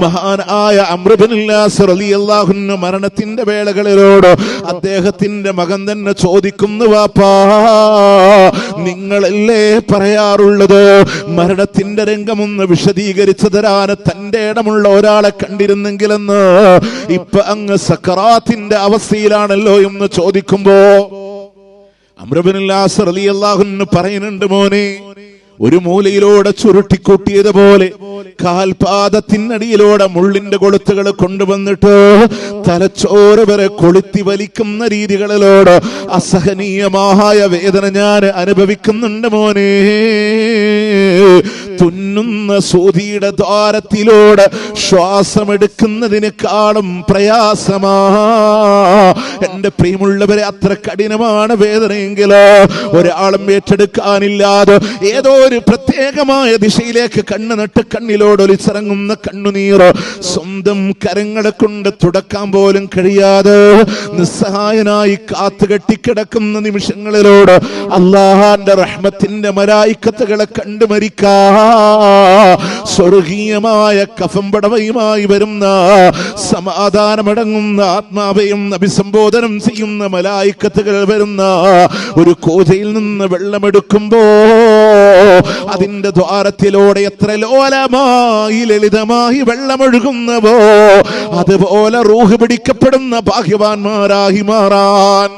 മഹാനായ അമൃബിനുല്ലാഹുന്നു മരണത്തിന്റെ വേളകളിലോട് അദ്ദേഹത്തിന്റെ മകൻ തന്നെ ചോദിക്കുന്നു വാപ്പാ നിങ്ങളല്ലേ പറയാറുള്ളത്? മരണത്തിന്റെ രംഗമൊന്ന് വിശദീകരിച്ചു തരാൻ തന്റെ ഇടമുള്ള ഒരാളെ കണ്ടിരുന്നെങ്കിലെന്ന്. ഇപ്പൊ അങ്ങ് സക്കറാത്തിന്റെ അവസ്ഥയിലാണല്ലോ എന്ന് ചോദിക്കുമ്പോ അമ്രബിനുല്ലാസ് അലി പറയുന്നുണ്ട് മോനെ ഒരു മൂലയിലൂടെ ചുരുട്ടിക്കൂട്ടിയതുപോലെ കാൽപാദത്തിനടിയിലൂടെ മുള്ളിന്റെ കൊളുത്തുകൾ കൊണ്ടുവന്നിട്ട് തലച്ചോറ് വരെ കൊളുത്തി വലിക്കുന്ന രീതികളിലോട് അസഹനീയമായ വേദന ഞാൻ അനുഭവിക്കുന്നുണ്ട് മോനെ. തുന്നുന്ന സൂതിയുടെ ദ്വാരത്തിലൂടെ ശ്വാസമെടുക്കുന്നതിനേക്കാളും പ്രയാസമാ എന്റെ പ്രിയമുള്ളവരെ അത്ര കഠിനമാണ് വേദനയെങ്കിലോ ഒരാളും ഏറ്റെടുക്കാനില്ലാതെ ഏതോ ഒരു പ്രത്യേകമായ ദിശയിലേക്ക് കണ്ണ് നട്ട് കണ്ണിലോടൊലിച്ചിറങ്ങുന്ന കണ്ണുനീർ സ്വന്തം കരങ്ങളെ കൊണ്ട് തുടക്കാൻ പോലും കഴിയാതെ നിസ്സഹായനായി കാത്തു കെട്ടിക്കിടക്കുന്ന നിമിഷങ്ങളിലോട് അള്ളാഹാന്റെ റഹ്മത്തിന്റെ മരായിക്കത്തുകളെ കണ്ടു മരിക്കാ. സ്വർഗീയമായ കഫംപടവയുമായി വരുന്ന സമാധാനമടങ്ങുന്ന ആത്മാവയും അഭിസംബോധനം ചെയ്യുന്ന മലായിക്കത്തുകൾ വരുന്ന ഒരു കോതയിൽ നിന്ന് വെള്ളമെടുക്കുമ്പോ അതിന്റെ ദ്വാരത്തിലൂടെ എത്ര ലോലമായി ലളിതമായി വെള്ളമൊഴുകുന്നവോ അതുപോലെ റൂഹ് പിടിക്കപ്പെടുന്ന ഭാഗ്യവാന്മാരായി മാറാൻ